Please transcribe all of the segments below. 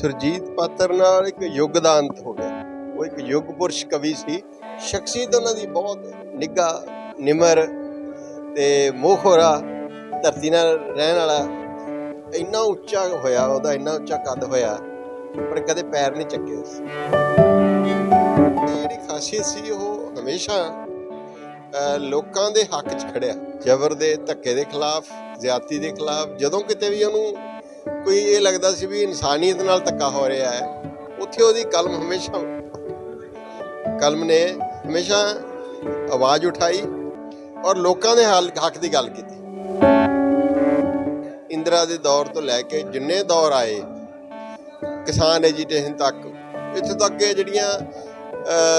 ਸੁਰਜੀਤ ਪਾਤਰ ਨਾਲ ਇੱਕ ਯੁੱਗ ਦਾ ਅੰਤ ਹੋ ਗਿਆ। ਉਹ ਇੱਕ ਯੁੱਗ ਪੁਰਸ਼ ਕਵੀ ਸੀ। ਸ਼ਖਸੀਅਤ ਉਹਨਾਂ ਦੀ ਬਹੁਤ ਨਿੱਘਾ, ਨਿਮਰ ਤੇ ਮੋਹਰਾ ਧਰਤੀ ਨਾਲ ਰਹਿਣ ਵਾਲਾ। ਇੰਨਾ ਉੱਚਾ ਹੋਇਆ, ਉਹਦਾ ਇੰਨਾ ਉੱਚਾ ਕੱਦ ਹੋਇਆ, ਪਰ ਕਦੇ ਪੈਰ ਨਹੀਂ ਚੱਕੇ ਉਸ ਜਿਹੜੀ ਖਾਸੀਅਤ ਸੀ, ਉਹ ਹਮੇਸ਼ਾ ਲੋਕਾਂ ਦੇ ਹੱਕ 'ਚ ਖੜਿਆ। ਜ਼ਬਰ ਦੇ, ਧੱਕੇ ਦੇ ਖਿਲਾਫ ਜ਼ਿਆਤੀ ਦੇ ਖਿਲਾਫ, ਜਦੋਂ ਕਿਤੇ ਵੀ ਉਹਨੂੰ ਕੋਈ ਇਹ ਲੱਗਦਾ ਸੀ ਵੀ ਇਨਸਾਨੀਅਤ ਨਾਲ ਧੱਕਾ ਹੋ ਰਿਹਾ ਹੈ। ਉੱਥੇ ਉਹਦੀ ਕਲਮ ਹਮੇਸ਼ਾ ਕਲਮ ਨੇ ਹਮੇਸ਼ਾ ਆਵਾਜ਼ ਉਠਾਈ ਔਰ ਲੋਕਾਂ ਦੇ ਹਾਲ, ਹੱਕ ਦੀ ਗੱਲ ਕੀਤੀ। ਇੰਦਰਾ ਦੇ ਦੌਰ ਤੋਂ ਲੈ ਕੇ ਜਿੰਨੇ ਦੌਰ ਆਏ, ਕਿਸਾਨ ਐਜੀਟੇਸ਼ਨ ਤੱਕ, ਇੱਥੇ ਤੱਕ ਕਿ ਜਿਹੜੀਆਂ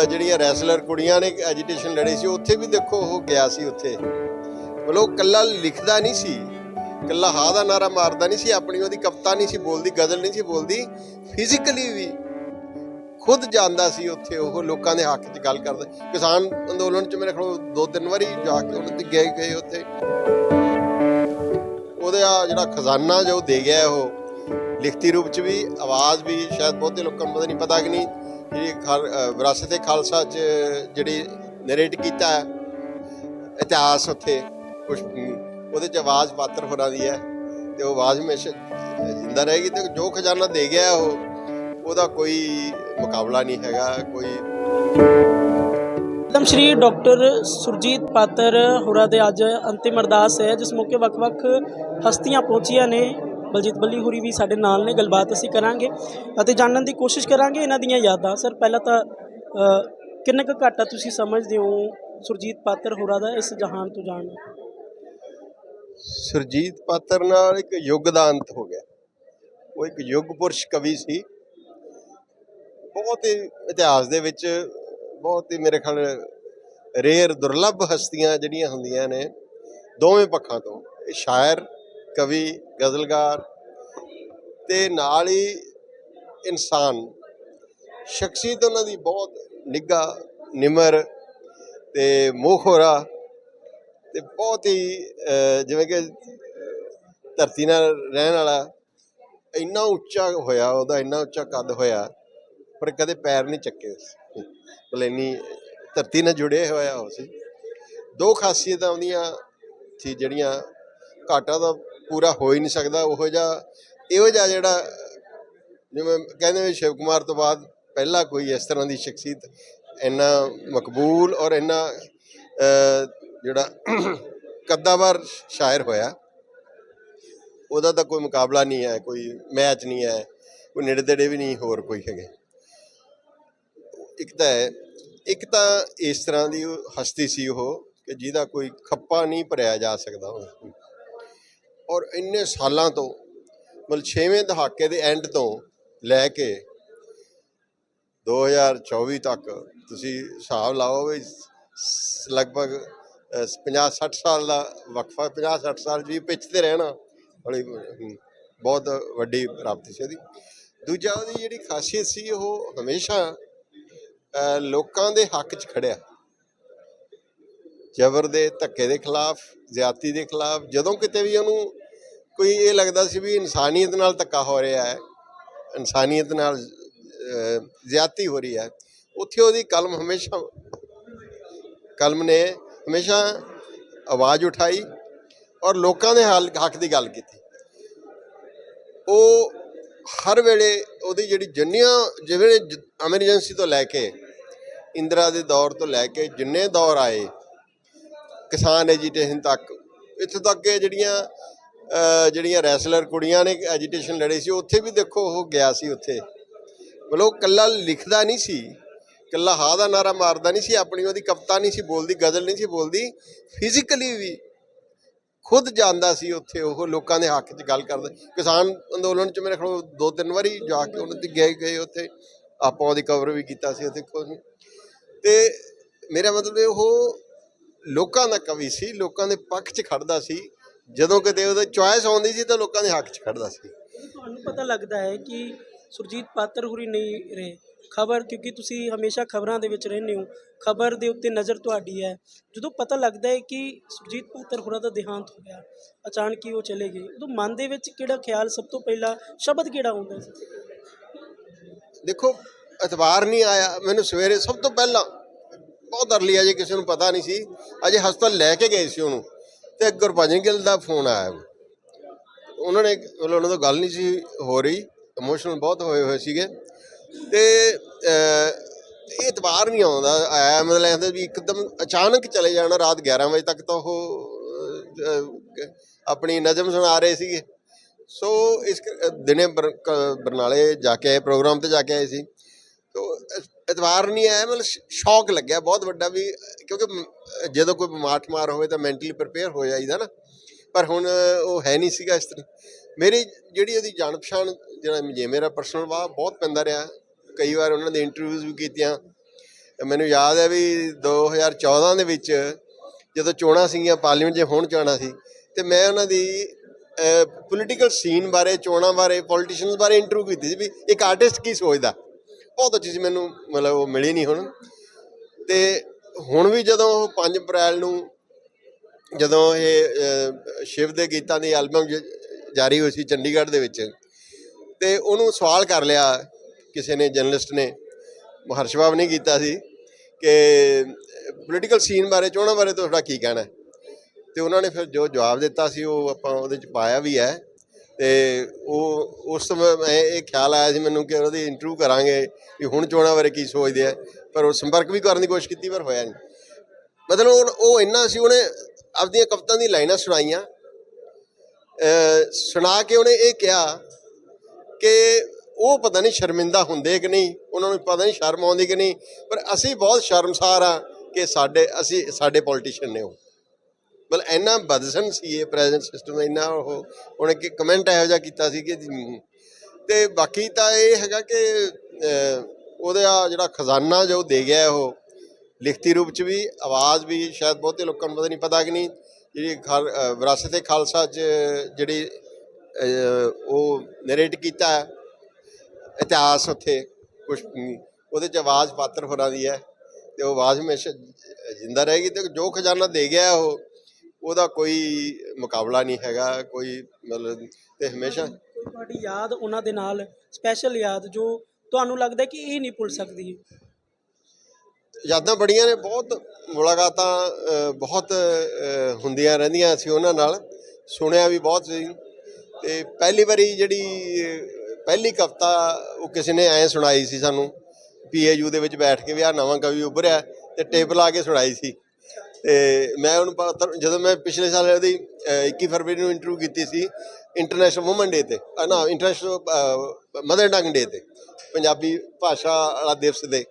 ਜਿਹੜੀਆਂ ਰੈਸਲਰ ਕੁੜੀਆਂ ਨੇ ਐਜੀਟੇਸ਼ਨ ਲੜੇ ਸੀ, ਉੱਥੇ ਵੀ ਦੇਖੋ ਉਹ ਗਿਆ ਸੀ ਉੱਥੇ। ਮਤਲਬ ਉਹ ਕੱਲਾ ਲਿਖਦਾ ਨਹੀਂ ਸੀ। ਕੱਲਾ ਹਾ ਦਾ ਨਾਰਾ ਮਾਰਦਾ ਨਹੀਂ ਸੀ ਆਪਣੀ ਉਹਦੀ ਕਵਿਤਾ ਨਹੀਂ ਸੀ ਬੋਲਦੀ ਗਜ਼ਲ ਨਹੀਂ ਸੀ ਬੋਲਦੀ ਫਿਜ਼ੀਕਲੀ ਵੀ ਖੁਦ ਜਾਂਦਾ ਸੀ ਉੱਥੇ ਉਹ ਲੋਕਾਂ ਦੇ ਹੱਕ 'ਚ ਗੱਲ ਕਰਦਾ। ਕਿਸਾਨ ਅੰਦੋਲਨ 'ਚ ਮੇਰੇ ਖਿਆਲ ਦੋ ਤਿੰਨ ਵਾਰੀ ਜਾ ਕੇ ਉਹਨਾਂ ਤੇ ਗਏ ਗਏ ਉੱਥੇ। ਉਹਦਾ ਜਿਹੜਾ ਖਜ਼ਾਨਾ ਜੋ ਦੇ ਗਿਆ ਉਹ ਲਿਖਤੀ ਰੂਪ 'ਚ ਵੀ ਆਵਾਜ਼ ਵੀ ਸ਼ਾਇਦ ਬਹੁਤੇ ਲੋਕਾਂ ਨੂੰ ਪਤਾ ਨਹੀਂ ਪਤਾ ਕਿ ਨਹੀਂ ਜਿਹੜੀ ਵਿਰਾਸਤ-ਏ ਖਾਲਸਾ 'ਚ ਜਿਹੜੀ ਨਰੇਟ ਕੀਤਾ ਹੈ, ਇਤਿਹਾਸ ਉੱਥੇ ਕੁਝ ਉਹਦੇ 'ਚ ਆਵਾਜ਼ ਪਾਤਰ ਹੋਰਾਂ ਦੀ ਹੈ ਤੇ ਉਹ ਆਵਾਜ਼ ਹਮੇਸ਼ਾ ਜਿੰਦਾ ਰਹੇਗੀ ਤੇ ਜੋ ਖਜ਼ਾਨਾ ਦੇ ਗਿਆ ਉਹ, ਉਹਦਾ ਕੋਈ ਮੁਕਾਬਲਾ ਨਹੀਂ ਹੈਗਾ, ਕੋਈ ਪਦਮ ਸ਼੍ਰੀ ਡਾਕਟਰ ਸੁਰਜੀਤ ਪਾਤਰ ਹੋਰਾਂ ਦੇ ਅੱਜ ਅੰਤਿਮ ਅਰਦਾਸ ਹੈ, ਜਿਸ ਮੌਕੇ ਵੱਖ-ਵੱਖ ਹਸਤੀਆਂ ਪਹੁੰਚੀਆਂ ਨੇ। ਬਲਜੀਤ ਬੱਲੀ ਹੋਰੀ ਵੀ ਸਾਡੇ ਨਾਲ ਨੇ, ਗੱਲਬਾਤ ਅਸੀਂ ਕਰਾਂਗੇ ਅਤੇ ਜਾਣਨ ਦੀ ਕੋਸ਼ਿਸ਼ ਕਰਾਂਗੇ ਇਹਨਾਂ ਦੀਆਂ ਯਾਦਾਂ। ਸਰ, ਪਹਿਲਾਂ ਤਾਂ ਕਿੰਨਾ ਕੁ ਘਾਟਾ ਤੁਸੀਂ ਸਮਝਦੇ ਹੋ ਸੁਰਜੀਤ ਪਾਤਰ ਹੋਰਾਂ ਦਾ ਇਸ ਜਹਾਨ ਤੋਂ ਜਾਣ ਸੁਰਜੀਤ ਪਾਤਰ ਨਾਲ ਇੱਕ ਯੁੱਗ ਦਾ ਅੰਤ ਹੋ ਗਿਆ। ਉਹ ਇੱਕ ਯੁੱਗ ਪੁਰਸ਼ ਕਵੀ ਸੀ। ਬਹੁਤ ਹੀ ਇਤਿਹਾਸ ਦੇ ਵਿੱਚ ਬਹੁਤ ਹੀ ਮੇਰੇ ਖਿਆਲ ਰੇਅਰ ਦੁਰਲੱਭ ਹਸਤੀਆਂ ਜਿਹੜੀਆਂ ਹੁੰਦੀਆਂ ਨੇ, ਦੋਵੇਂ ਪੱਖਾਂ ਤੋਂ। ਸ਼ਾਇਰ, ਕਵੀ ਗਜ਼ਲਗਾਰ ਤੇ ਨਾਲ ਹੀ ਇਨਸਾਨ। ਸ਼ਖਸੀਅਤ ਉਹਨਾਂ ਦੀ ਬਹੁਤ ਨਿੱਘਾ, ਨਿਮਰ ਤੇ ਮੋਹਰਾ ਤੇ ਬਹੁਤ ਹੀ ਜਿਵੇਂ ਕਿ, ਧਰਤੀ ਨਾਲ ਰਹਿਣ ਵਾਲਾ, ਇੰਨਾ ਉੱਚਾ ਹੋਇਆ, ਉਹਦਾ ਇੰਨਾ ਉੱਚਾ ਕੱਦ ਹੋਇਆ, ਪਰ ਕਦੇ ਪੈਰ ਨਹੀਂ ਚੱਕੇ ਉਸ ਮਤਲਬ ਇੰਨੀ ਧਰਤੀ ਨਾਲ ਜੁੜੇ ਹੋਇਆ ਹੋ ਸੀ। ਦੋ ਖਾਸੀਅਤਾਂ ਉਹਦੀਆਂ ਸੀ ਜਿਹੜੀਆਂ ਘਾਟਾ ਤਾਂ ਪੂਰਾ ਹੋ ਹੀ ਨਹੀਂ ਸਕਦਾ। ਉਹੋ ਜਿਹਾ, ਇਹੋ ਜਿਹਾ ਜਿਹੜਾ, ਜਿਵੇਂ ਕਹਿੰਦੇ ਵੀ ਸ਼ਿਵ ਕੁਮਾਰ ਤੋਂ ਬਾਅਦ ਪਹਿਲਾ ਕੋਈ ਇਸ ਤਰ੍ਹਾਂ ਦੀ ਸ਼ਖਸੀਅਤ ਇੰਨਾ ਮਕਬੂਲ ਔਰ ਇੰਨਾ ਜਿਹੜਾ ਕੱਦਾਵਰ ਸ਼ਾਇਰ ਹੋਇਆ, ਉਹਦਾ ਤਾਂ ਕੋਈ ਮੁਕਾਬਲਾ ਨਹੀਂ ਹੈ, ਕੋਈ ਮੈਚ ਨਹੀਂ ਹੈ, ਕੋਈ ਨੇੜੇ ਤੇੜੇ ਵੀ ਨਹੀਂ, ਹੋਰ ਕੋਈ ਹੈਗੇ। ਇੱਕ ਤਾਂ ਇੱਕ ਤਾਂ ਇਸ ਤਰ੍ਹਾਂ ਦੀ ਹਸਤੀ ਸੀ ਉਹ ਕਿ ਜਿਹਦਾ ਕੋਈ ਖੱਪਾ ਨਹੀਂ ਭਰਿਆ ਜਾ ਸਕਦਾ ਔਰ ਇੰਨੇ ਸਾਲਾਂ ਤੋਂ, ਮਤਲਬ 6ਵੇਂ ਦਹਾਕੇ ਦੇ ਐਂਡ ਤੋਂ ਲੈ ਕੇ 2024 ਤੱਕ ਤੁਸੀਂ ਹਿਸਾਬ ਲਾਓ ਵੀ ਲਗਭਗ 50 60 ਸਾਲ ਦਾ ਵਕਫਾ 50 60 ਸਾਲ ਜੀ ਪਿੱਛਦੇ ਰਹਿਣਾ ਬੜੀ ਬਹੁਤ ਵੱਡੀ ਪ੍ਰਾਪਤੀ ਸੀ ਉਹਦੀ। ਦੂਜਾ ਉਹਦੀ ਜਿਹੜੀ ਖਾਸੀਅਤ ਸੀ, ਉਹ ਹਮੇਸ਼ਾ ਲੋਕਾਂ ਦੇ ਹੱਕ 'ਚ ਖੜਿਆ। ਜ਼ਬਰ ਦੇ, ਧੱਕੇ ਦੇ ਖਿਲਾਫ, ਜ਼ਿਆਤੀ ਦੇ ਖਿਲਾਫ, ਜਦੋਂ ਕਿਤੇ ਵੀ ਉਹਨੂੰ ਕੋਈ ਇਹ ਲੱਗਦਾ ਸੀ ਵੀ ਇਨਸਾਨੀਅਤ ਨਾਲ ਧੱਕਾ ਹੋ ਰਿਹਾ ਹੈ, ਇਨਸਾਨੀਅਤ ਨਾਲ ਜ਼ਿਆਤੀ ਹੋ ਰਹੀ ਹੈ, ਉੱਥੇ ਉਹਦੀ ਕਲਮ ਹਮੇਸ਼ਾ, ਕਲਮ ਨੇ ਹਮੇਸ਼ਾ ਆਵਾਜ਼ ਉਠਾਈ ਔਰ ਲੋਕਾਂ ਦੇ ਹਾਲ ਹੱਕ ਦੀ ਗੱਲ ਕੀਤੀ। ਉਹ ਹਰ ਵੇਲੇ ਉਹਦੀ ਜਿਹੜੀ ਜਿੰਨੀਆਂ ਜਿਵੇਂ ਐਮਰਜੈਂਸੀ ਤੋਂ ਲੈ ਕੇ, ਇੰਦਰਾ ਦੇ ਦੌਰ ਤੋਂ ਲੈ ਕੇ ਜਿੰਨੇ ਦੌਰ ਆਏ, ਕਿਸਾਨ ਐਜੀਟੇਸ਼ਨ ਤੱਕ, ਇੱਥੇ ਤੱਕ ਕਿ ਜਿਹੜੀਆਂ ਜਿਹੜੀਆਂ ਰੈਸਲਰ ਕੁੜੀਆਂ ਨੇ ਐਜੀਟੇਸ਼ਨ ਲੜੇ ਸੀ, ਉੱਥੇ ਵੀ ਦੇਖੋ ਉਹ ਗਿਆ ਸੀ ਉੱਥੇ। ਮਤਲਬ ਉਹ ਕੱਲਾ ਲਿਖਦਾ ਨਹੀਂ ਸੀ। ਕੱਲਾ ਹਾ ਦਾ ਨਾਰਾ ਮਾਰਦਾ ਨਹੀਂ ਸੀ, ਆਪਣੀ ਉਹਦੀ ਕਵਿਤਾ ਨਹੀਂ ਸੀ ਬੋਲਦੀ, ਗਜ਼ਲ ਨਹੀਂ ਸੀ ਬੋਲਦੀ ਫਿਜ਼ੀਕਲੀ ਵੀ ਖੁਦ ਜਾਂਦਾ ਸੀ ਉੱਥੇ ਉਹ ਲੋਕਾਂ ਦੇ ਹੱਕ 'ਚ ਗੱਲ ਕਰਦਾ। ਕਿਸਾਨ ਅੰਦੋਲਨ 'ਚ ਮੇਰੇ ਖਿਆਲ ਦੋ ਤਿੰਨ ਵਾਰੀ ਜਾ ਕੇ ਉਹਨਾਂ ਤੇ ਗਏ ਗਏ ਉੱਥੇ। ਆਪਾਂ ਉਹਦੀ ਕਵਰ ਵੀ ਕੀਤਾ ਸੀ ਉੱਥੇ ਖੁਦ ਤੇ ਮੇਰਾ ਮਤਲਬ ਉਹ ਲੋਕਾਂ ਦਾ ਕਵੀ ਸੀ, ਲੋਕਾਂ ਦੇ ਪੱਖ 'ਚ ਖੜਦਾ ਸੀ। ਜਦੋਂ ਕਿਤੇ ਉਹਦੇ ਚੁਆਇਸ ਆਉਂਦੀ ਸੀ ਤਾਂ ਲੋਕਾਂ ਦੇ ਹੱਕ 'ਚ ਖੜਦਾ ਸੀ। ਤੁਹਾਨੂੰ ਪਤਾ ਲੱਗਦਾ ਹੈ ਕਿ ਸੁਰਜੀਤ ਪਾਤਰ ਹੁਰੀ ਨਹੀਂ ਰਹੇ। ਖਬਰ, ਕਿਉਂਕਿ ਤੁਸੀਂ ਹਮੇਸ਼ਾ ਖਬਰਾਂ ਦੇ ਵਿੱਚ ਰਹਿੰਦੇ ਹੋ। ਖਬਰ ਦੇ ਉੱਤੇ ਨਜ਼ਰ ਤੁਹਾਡੀ ਹੈ। ਜਦੋਂ ਪਤਾ ਲੱਗਦਾ ਹੈ ਕਿ ਸੁਰਜੀਤ ਪਾਤਰ ਹੋਰਾਂ ਦਾ ਦੇਹਾਂਤ ਹੋ ਗਿਆ, ਅਚਾਨਕ ਹੀ ਉਹ ਚਲੇ ਗਏ। ਉਦੋਂ ਮਨ ਦੇ ਵਿੱਚ ਕਿਹੜਾ ਖਿਆਲ ਸਭ ਤੋਂ ਪਹਿਲਾਂ, ਸ਼ਬਦ ਕਿਹੜਾ ਆਉਂਦਾ ਸੀ? ਦੇਖੋ ਇਤਵਾਰ ਨਹੀਂ ਆਇਆ। ਮੈਨੂੰ ਸਵੇਰੇ ਸਭ ਤੋਂ ਪਹਿਲਾਂ, ਬਹੁਤ ਅਰਲੀ ਅਜੇ ਕਿਸੇ ਨੂੰ ਪਤਾ ਨਹੀਂ ਸੀ। ਅਜੇ ਹਸਪਤਾਲ ਲੈ ਕੇ ਗਏ ਸੀ ਉਹਨੂੰ। ਤੇ ਗੁਰਭਜਨ ਗਿੱਲ ਦਾ ਫੋਨ ਆਇਆ। ਉਹਨਾਂ ਨੇ, ਮਤਲਬ ਉਹਨਾਂ ਤੋਂ ਗੱਲ ਨਹੀਂ ਸੀ ਹੋ ਰਹੀ। ਇਮੋਸ਼ਨਲ ਬਹੁਤ ਹੋਏ ਹੋਏ ਸੀਗੇ। ਤੇ ਇਹ ਇਤਵਾਰ ਨਹੀਂ ਆਉਂਦਾ, ਆਇਆ ਮਤਲਬ ਐਂ ਵੀ ਇੱਕਦਮ ਅਚਾਨਕ ਚਲੇ ਜਾਣਾ ਰਾਤ 11 ਵਜੇ ਤੱਕ ਤਾਂ ਉਹ ਆਪਣੀ ਨਜ਼ਮ ਸੁਣਾ ਰਹੇ ਸੀਗੇ। ਸੋ ਇਸ ਦਿਨੇ ਬਰ- ਬਰਨਾਲੇ ਜਾ ਕੇ ਆਏ, ਪ੍ਰੋਗਰਾਮ ਤੇ ਜਾ ਕੇ ਆਏ ਸੀ। ਤੋ ਇ- ਇਤਵਾਰ ਨਹੀਂ ਆਇਆ, ਮਤਲਬ ਸ਼ੌਕ ਲੱਗਿਆ ਬਹੁਤ ਵੱਡਾ ਵੀ, ਕਿਉਂਕਿ ਜਦੋਂ ਕੋਈ ਬਿਮਾਰ ਠਮਾਰ ਹੋਵੇ ਤਾਂ ਮੈਂਟਲੀ ਪ੍ਰਪੇਅਰ ਹੋ ਜਾਈਦਾ ਨਾ। ਪਰ ਹੁਣ ਉਹ ਹੈ ਨਹੀਂ ਸੀਗਾ ਇਸ ਤਰ੍ਹਾਂ। ਮੇਰੀ ਜਿਹੜੀ ਉਹਦੀ ਜਾਣ ਪਛਾਣ ਜਿਹੜਾ ਜੇ ਮੇਰਾ ਪਰਸਨਲ ਵਾਹ ਬਹੁਤ ਪੈਂਦਾ ਰਿਹਾ। ਕਈ ਵਾਰ ਉਹਨਾਂ ਦੇ ਇੰਟਰਵਿਊਜ਼ ਵੀ ਕੀਤੀਆਂ। ਮੈਨੂੰ ਯਾਦ ਹੈ ਵੀ 2014 ਦੇ ਵਿੱਚ ਜਦੋਂ ਚੋਣਾਂ ਸੀਗੀਆਂ, ਪਾਰਲੀਮੈਂਟ 'ਚ ਹੋਣ ਚੋਣਾਂ ਸੀ, ਤੇ ਮੈਂ ਉਹਨਾਂ ਦੀ ਪੋਲੀਟੀਕਲ ਸੀਨ ਬਾਰੇ, ਚੋਣਾਂ ਬਾਰੇ ਪੋਲੀਟੀਸ਼ੀਅਨਸ ਬਾਰੇ ਇੰਟਰਵਿਊ ਕੀਤੀ ਸੀ ਵੀ ਇੱਕ ਆਰਟਿਸਟ ਕੀ ਸੋਚਦਾ। ਬਹੁਤ ਅੱਛੀ ਸੀ, ਮੈਨੂੰ ਮਤਲਬ ਉਹ ਮਿਲੀ ਨਹੀਂ ਹੁਣ। ਤੇ ਹੁਣ ਵੀ ਜਦੋਂ ਉਹ 5 ਅਪ੍ਰੈਲ ਨੂੰ ਜਦੋਂ ਇਹ ਸ਼ਿਵ ਦੇ ਗੀਤਾਂ ਦੀ ਐਲਬਮ ਜਾਰੀ ਹੋਈ ਸੀ ਚੰਡੀਗੜ੍ਹ ਦੇ ਵਿੱਚ, ਤੇ ਉਹਨੂੰ ਸਵਾਲ ਕਰ ਲਿਆ ਕਿਸੇ ਨੇ ਜਰਨਲਿਸਟ ਨੇ ਹਰਸ਼ ਬਾਬ ਨੇ ਕੀਤਾ ਸੀ ਕਿ ਪੋਲੀਟੀਕਲ ਸੀਨ ਬਾਰੇ ਚੋਣਾਂ ਬਾਰੇ ਤੁਹਾਡਾ ਕੀ ਕਹਿਣਾ ਹੈ? ਤੇ ਉਹਨਾਂ ਨੇ ਫਿਰ ਜੋ ਜਵਾਬ ਦਿੱਤਾ ਸੀ ਉਹ ਆਪਾਂ ਉਹਦੇ ਚ ਪਾਇਆ ਵੀ ਹੈ ਤੇ ਉਹ ਉਸ ਸਮੇਂ ਮੈਂ ਇਹ ਖਿਆਲ ਆਇਆ ਸੀ ਮੈਨੂੰ ਕਿ ਉਹਦੀ ਇੰਟਰਵਿਊ ਕਰਾਂਗੇ ਵੀ ਹੁਣ ਚੋਣਾਂ ਬਾਰੇ ਕੀ ਸੋਚਦੇ ਆ, ਪਰ ਉਹ ਸੰਪਰਕ ਵੀ ਕਰਨ ਦੀ ਕੋਸ਼ਿਸ਼ ਕੀਤੀ, ਪਰ ਹੋਇਆ ਨਹੀਂ। ਮਤਲਬ ਉਹ- ਇੰਨਾ ਸੀ, ਉਹਨੇ ਆਪਦੀਆਂ ਕਵਿਤਾ ਦੀ ਲਾਈਨਾਂ ਸੁਣਾਈਆਂ। ਸੁਣਾ ਕੇ ਉਹਨੇ ਇਹ ਕਿਹਾ ਕਿ ਉਹ ਪਤਾ ਨਹੀਂ ਸ਼ਰਮਿੰਦਾ ਹੁੰਦੇ ਕਿ ਨਹੀਂ ਉਹਨਾਂ ਨੂੰ ਪਤਾ ਨਹੀਂ ਸ਼ਰਮ ਆਉਂਦੀ ਕਿ ਨਹੀਂ ਪਰ ਅਸੀਂ ਬਹੁਤ ਸ਼ਰਮਸਾਰ ਆ ਕਿ ਸਾਡੇ ਅਸੀਂ ਸਾਡੇ ਪੋਲੀਟੀਸ਼ੀਅਨ ਨੇ ਉਹ। ਮਤਲਬ ਇੰਨਾ ਬਦਸਨ ਸੀ ਇਹ ਪ੍ਰੈਜ਼ੈਂਟ ਸਿਸਟਮ ਇੰਨਾ ਉਹ ਉਹਨੇ ਕਿ ਕਮੈਂਟ ਇਹੋ ਜਿਹਾ ਕੀਤਾ ਸੀ ਕਿ ਜੀ, ਤੇ ਬਾਕੀ ਤਾਂ ਇਹ ਹੈਗਾ ਕਿ ਅਹ, ਉਹਦਾ ਜਿਹੜਾ ਖਜ਼ਾਨਾ ਜੋ ਦੇ ਗਿਆ ਉਹ ਲਿਖਤੀ ਰੂਪ ਚ ਵੀ ਆਵਾਜ਼ ਵੀ ਸ਼ਾਇਦ ਬਹੁਤੇ ਲੋਕਾਂ ਨੂੰ ਪਤਾ ਨਹੀਂ ਪਤਾ ਕਿ ਨਹੀਂ ਜਿਹੜੀ ਖਾਲ- ਵਿਰਾਸਤ ਏ ਖਾਲਸਾ ਚ ਜਿਹੜੀ ਉਹ ਨਰੇਟ ਕੀਤਾ ਇਤਿਹਾਸ ਉੱਥੇ ਕੁਝ ਉਹਦੇ ਚ ਆਵਾਜ਼ ਪਾਤਰ ਹੋਰਾਂ ਦੀ ਹੈ ਤੇ ਉਹ ਆਵਾਜ਼ ਹਮੇਸ਼ਾ ਜਿੰਦਾ ਰਹੇਗੀ ਤੇ ਜੋ ਖਜ਼ਾਨਾ ਦੇ ਗਿਆ ਉਹ ਉਹਦਾ ਕੋਈ ਮੁਕਾਬਲਾ ਨਹੀਂ ਹੈਗਾ ਕੋਈ ਮਤਲਬ ਤੇ ਹਮੇਸ਼ਾ ਤੁਹਾਡੀ ਯਾਦ ਉਹਨਾਂ ਦੇ ਨਾਲ ਸਪੈਸ਼ਲ ਯਾਦ ਜੋ ਤੁਹਾਨੂੰ ਲੱਗਦਾ ਕਿ ਇਹ ਨਹੀਂ ਭੁੱਲ ਸਕਦੀ? ਯਾਦਾਂ ਬੜੀਆਂ ਨੇ ਬਹੁਤ ਮੁਲਾਕਾਤਾਂ ਬਹੁਤ ਹੁੰਦੀਆਂ ਰਹਿੰਦੀਆਂ ਸੀ ਉਹਨਾਂ ਨਾਲ। ਸੁਣਿਆ ਵੀ ਬਹੁਤ ਸੀ। ਤੇ ਪਹਿਲੀ ਵਾਰੀ ਜਿਹੜੀ ਪਹਿਲੀ ਕਵਿਤਾ ਉਹ ਕਿਸੇ ਨੇ ਐ ਸੁਣਾਈ ਸੀ ਸਾਨੂੰ ਪੀਏਯੂ ਦੇ ਵਿੱਚ ਬੈਠ ਕੇ ਵੀ ਆ ਨਵਾਂ ਕਵੀ ਉੱਭਰਿਆ ਤੇ ਟੇਬਲ ਆ ਕੇ ਸੁਣਾਈ ਸੀ। ਤੇ ਮੈਂ ਉਹਨੂੰ ਪਤਾ- ਜਦੋਂ ਮੈਂ ਪਿਛਲੇ ਸਾਲ ਉਹਦੀ ਅ, 21 ਫਰਵਰੀ ਨੂੰ ਇੰਟਰਵਿਊ ਕੀਤੀ ਸੀ ਇੰਟਰਨੈਸ਼ਨਲ ਔਮਨ ਡੇ ਤੇ ਅ, ਨਾ ਇੰਟਰਨੈਸ਼ਨਲ ਮਦਰ ਟੰਗ ਡੇ ਤੇ ਪੰਜਾਬੀ ਭਾਸ਼ਾ ਵਾਲਾ ਦਿਵਸ ਦੇ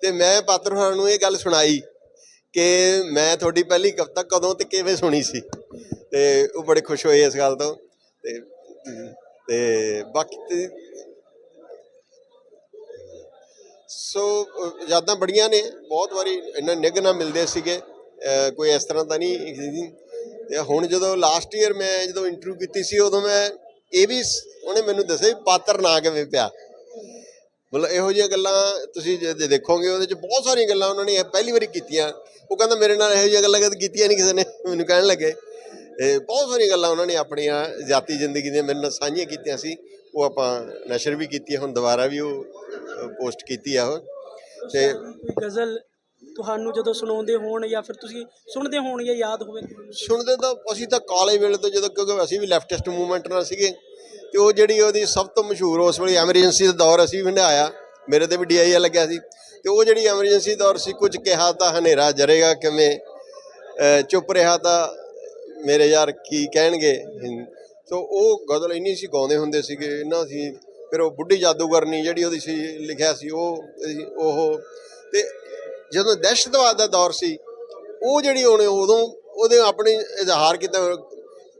ਤੇ ਮੈਂ ਪਾਤਰ ਹੋਰਾਂ ਨੂੰ ਇਹ ਗੱਲ ਸੁਣਾਈ ਕਿ ਮੈਂ ਤੁਹਾਡੀ ਪਹਿਲੀ ਕਵਿਤਾ ਕਦੋਂ ਤੇ ਕਿਵੇਂ ਸੁਣੀ ਸੀ। ਤੇ ਉਹ ਬੜੇ ਖੁਸ਼ ਹੋਏ ਇਸ ਗੱਲ ਤੋਂ ਤੇ ਤੇ ਬਾਕੀ ਸੋ ਯਾਦਾਂ ਬੜੀਆਂ ਨੇ। ਬਹੁਤ ਵਾਰੀ ਇਹਨਾਂ ਨਿੱਘ ਨਾਲ ਮਿਲਦੇ ਸੀਗੇ। ਕੋਈ ਇਸ ਤਰ੍ਹਾਂ ਤਾਂ ਨਹੀਂ ਸੀ। ਤੇ ਹੁਣ ਜਦੋਂ ਲਾਸਟ ਈਅਰ ਮੈਂ ਜਦੋਂ ਇੰਟਰਵਿਊ ਕੀਤੀ ਸੀ, ਉਦੋਂ ਮੈਂ ਇਹ ਵੀ ਉਹਨੇ ਮੈਨੂੰ ਦੱਸਿਆ ਵੀ ਪਾਤਰ ਨਾ ਕਿਵੇਂ ਪਿਆ। ਮਤਲਬ ਇਹੋ ਜਿਹੀਆਂ ਗੱਲਾਂ ਤੁਸੀਂ ਜੇ ਦੇਖੋਗੇ, ਉਹਦੇ ਚ ਬਹੁਤ ਸਾਰੀਆਂ ਗੱਲਾਂ ਉਹਨਾਂ ਨੇ ਇਹ ਪਹਿਲੀ ਵਾਰੀ ਕੀਤੀਆਂ। ਉਹ ਕਹਿੰਦਾ ਮੇਰੇ ਨਾਲ ਇਹੋ ਜਿਹੀਆਂ ਗੱਲਾਂ ਕਦੇ ਕੀਤੀਆਂ ਨਹੀਂ ਕਿਸੇ ਨੇ। ਮੈਨੂੰ ਕਹਿਣ ਲੱਗੇ। ਬਹੁਤ ਸਾਰੀਆਂ ਗੱਲਾਂ ਉਹਨਾਂ ਨੇ ਆਪਣੀਆਂ ਜਾਤੀ ਜ਼ਿੰਦਗੀ ਦੀਆਂ ਮੇਰੇ ਨਾਲ ਸਾਂਝੀਆਂ ਕੀਤੀਆਂ ਸੀ। ਉਹ ਆਪਾਂ ਨਸ਼ਰ ਵੀ ਕੀਤੀ ਹੁਣ ਦੁਬਾਰਾ ਵੀ ਉਹ ਪੋਸਟ ਕੀਤੀ ਆ ਉਹ। ਤੇ ਗਜ਼ਲ ਤੁਹਾਨੂੰ ਜਦੋਂ ਸੁਣਾਉਂਦੇ ਹੋਣ ਜਾਂ ਫਿਰ ਤੁਸੀਂ ਸੁਣਦੇ ਹੋਣ ਜਾਂ ਯਾਦ ਹੋਵੇ ਸੁਣਦੇ ਤਾਂ ਅਸੀਂ ਤਾਂ ਕਾਲਜ ਵੇਲੇ ਤੋਂ ਜਦੋਂ ਕਿਉਂਕਿ ਅਸੀਂ ਵੀ ਲੈਫਟਿਸਟ ਮੂਵਮੈਂਟ ਨਾਲ ਸੀਗੇ ਤੇ ਉਹ ਜਿਹੜੀ ਉਹਦੀ ਸਭ ਤੋਂ ਮਸ਼ਹੂਰ ਉਸ ਵੇਲੇ ਐਮਰਜੈਂਸੀ ਦਾ ਦੌਰ ਅਸੀਂ ਵੀ ਹੰਡਾਇਆ ਮੇਰੇ ਤੇ ਵੀ ਡੀਆਈਆ ਲੱਗਿਆ ਸੀ। ਤੇ ਉਹ ਜਿਹੜੀ ਐਮਰਜੈਂਸੀ ਦੌਰ ਸੀ ਕੁਝ ਕਿਹਾ ਤਾਂ ਹਨੇਰਾ ਜਰੇਗਾ ਕਿਵੇਂ ਚੁੱਪ ਰਿਹਾ ਤਾਂ ਮੇਰੇ ਯਾਰ ਕੀ ਕਹਿਣਗੇ? ਸੋ ਉਹ ਗਜ਼ਲ ਇੰਨੀ ਸੀ, ਗਾਉਂਦੇ ਹੁੰਦੇ ਸੀਗੇ, ਇੰਨਾ ਸੀ, ਫਿਰ ਉਹ ਬੁੱਢੀ ਜਾਦੂਗਰਨੀ ਜਿਹੜੀ ਉਹਦੀ ਸੀ, ਲਿਖਿਆ ਸੀ, ਉਹ ਉਹ ਤੇ ਜਦੋਂ ਦਹਿਸ਼ਤਵਾਦ ਦਾ ਦੌਰ ਸੀ, ਉਹ ਜਿਹੜੀ ਉਹਨੇ ਉਦੋਂ, ਉਹਦੇ ਆਪਣੇ ਇਜ਼ਹਾਰ ਕੀਤਾ,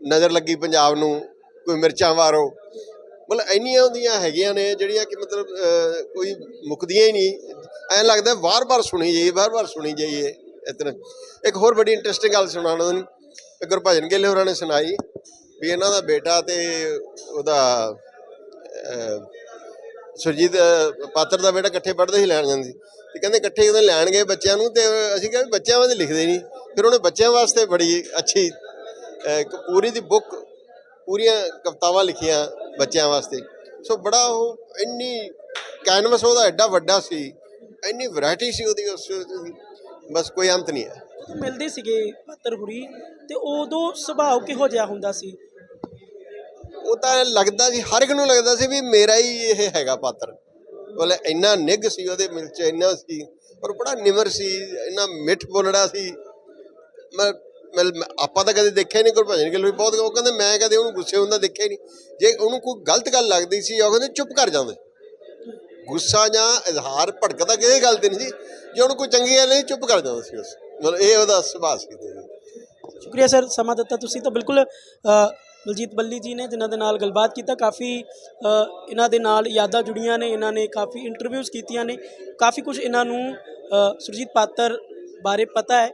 ਨਜ਼ਰ ਲੱਗੀ ਪੰਜਾਬ ਨੂੰ, ਕੋਈ ਮਿਰਚਾਂ ਵਾਰੋ। ਮਤਲਬ ਇੰਨੀਆਂ ਹੁੰਦੀਆਂ ਹੈਗੀਆਂ ਨੇ, ਜਿਹੜੀਆਂ ਕਿ ਮਤਲਬ ਕੋਈ ਮੁੱਕਦੀਆਂ ਹੀ ਨਹੀਂ। ਐਂ ਲੱਗਦਾ ਵਾਰ-ਵਾਰ ਸੁਣੀ ਜਾਈਏ, ਵਾਰ-ਵਾਰ ਸੁਣੀ ਜਾਈਏ, ਇਸ ਤਰ੍ਹਾਂ। ਇੱਕ ਹੋਰ ਬੜੀ ਇੰਟਰਸਟਿੰਗ ਗੱਲ ਸੁਣਾਉਣਾ ਤੁਹਾਨੂੰ ਇੱਕ ਗੁਰਭਜਨ ਗਿੱਲ ਹੋਰਾਂ ਨੇ ਸੁਣਾਈ ਵੀ ਇਹਨਾਂ ਦਾ ਬੇਟਾ ਤੇ ਉਹਦਾ ਸੁਰਜੀਤ ਪਾਤਰ ਦਾ ਬੇਟਾ ਇਕੱਠੇ ਪੜ੍ਹਦੇ ਸੀ ਲੈਣ ਜਾਂਦੇ ਸੀ ਤੇ ਕਹਿੰਦੇ ਇਕੱਠੇ ਜਦੋਂ ਲੈਣ ਗਏ ਬੱਚਿਆਂ ਨੂੰ ਤੇ ਅਸੀਂ ਕਹਿੰਦੇ ਬੱਚਿਆਂ ਵਾਸਤੇ ਲਿਖਦੇ ਨਹੀਂ। ਫਿਰ ਉਹਨੇ ਬੱਚਿਆਂ ਵਾਸਤੇ ਬੜੀ ਅੱਛੀ ਪੂਰੀ ਦੀ ਬੁੱਕ, ਪੂਰੀਆਂ ਕਵਿਤਾਵਾਂ ਲਿਖੀਆਂ ਬੱਚਿਆਂ ਵਾਸਤੇ। ਸੋ ਬੜਾ ਉਹ ਇੰਨੀ ਕੈਨਵਸ ਉਹਦਾ ਐਡਾ ਵੱਡਾ ਸੀ, ਇੰਨੀ ਵੈਰਾਈਟੀ ਸੀ ਉਹਦੀ ਉਸ, ਬਸ ਕੋਈ ਅੰਤ ਨਹੀਂ ਹੈ। ਮਿਲਦੇ ਸੀਗੇ ਪਾਤਰ ਹੁਰੀ ਤੇ ਉਦੋਂ ਸੁਭਾਅ ਕਿਹੋ ਜਿਹਾ ਹੁੰਦਾ ਸੀ? ਉਹ ਤਾਂ ਲੱਗਦਾ ਸੀ, ਹਰ ਇੱਕ ਨੂੰ ਲੱਗਦਾ ਸੀ ਵੀ ਮੇਰਾ ਹੀ ਇਹ ਹੈਗਾ ਪਾਤਰ। ਬੋਲੇ ਇੰਨਾ ਨਿੱਘ ਸੀ ਉਹਦੇ ਮਿਲ ਚ, ਇੰਨਾ ਸੀ ਪਰ ਬੜਾ ਨਿਮਰ ਸੀ, ਇੰਨਾ ਮਿੱਠ ਬੋਲੜਾ ਸੀ। ਮੈਂ- ਆਪਾਂ ਤਾਂ ਕਦੇ ਦੇਖਿਆ ਨਹੀਂ ਗੁਰਭਜਨ ਗਿੱਲ ਵੀ ਬਹੁਤ ਉਹ ਕਹਿੰਦੇ ਮੈਂ ਕਦੇ ਉਹਨੂੰ ਗੁੱਸੇ ਹੁੰਦਾ ਦੇਖਿਆ ਹੀ ਨਹੀਂ। ਜੇ ਉਹਨੂੰ ਕੋਈ ਗਲਤ ਗੱਲ ਲੱਗਦੀ ਸੀ, ਉਹ ਕਹਿੰਦੇ ਚੁੱਪ ਕਰ ਜਾਂਦੇ। ਗੁੱਸਾ ਜਾਂ ਇਜ਼ਹਾਰ ਭੜਕਦਾ ਕਿਸੇ ਗੱਲ ਤੇ ਨਹੀਂ ਸੀ? ਜੇ ਉਹਨੂੰ ਕੋਈ ਚੰਗੀ ਗੱਲ ਨਹੀਂ, ਚੁੱਪ ਕਰ ਜਾਂਦਾ ਸੀ ਉਸ ਮਤਲਬ ਇਹ ਉਹਦਾ ਸੁਭਾਅ ਸੀ ਤੇ ਸ਼ੁਕਰੀਆ ਸਰ, ਸਮਾਂ ਦਿੱਤਾ ਤੁਸੀਂ। ਤਾਂ ਬਿਲਕੁਲ ਬਲਜੀਤ ਬੱਲੀ ਜੀ ਨੇ ਜਿਨ੍ਹਾਂ ਦੇ ਨਾਲ ਗੱਲਬਾਤ ਕੀਤਾ, ਕਾਫੀ ਇਹਨਾਂ ਦੇ ਨਾਲ ਯਾਦਾਂ ਜੁੜੀਆਂ ਨੇ ਇਹਨਾਂ ਨੇ ਕਾਫੀ ਇੰਟਰਵਿਊਜ਼ ਕੀਤੀਆਂ ਨੇ। ਕਾਫੀ ਕੁਝ ਇਹਨਾਂ ਨੂੰ ਸੁਰਜੀਤ ਪਾਤਰ ਬਾਰੇ ਪਤਾ ਹੈ।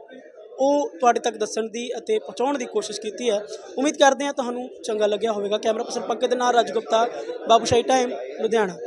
ਉਹ ਤੁਹਾਡੇ ਤੱਕ ਦੱਸਣ ਦੀ ਅਤੇ ਪਹੁੰਚਾਉਣ ਦੀ ਕੋਸ਼ਿਸ਼ ਕੀਤੀ ਹੈ। ਉਮੀਦ ਕਰਦੇ ਹਾਂ ਤੁਹਾਨੂੰ ਚੰਗਾ ਲੱਗਿਆ ਹੋਵੇਗਾ। ਕੈਮਰਾ ਪਰਸਨ ਪੰਕਜ ਦੇ ਨਾਲ ਰਾਜ ਗੁਪਤਾ ਬਾਬੂਸ਼ਾਹੀ ਟਾਈਮ ਲੁਧਿਆਣਾ।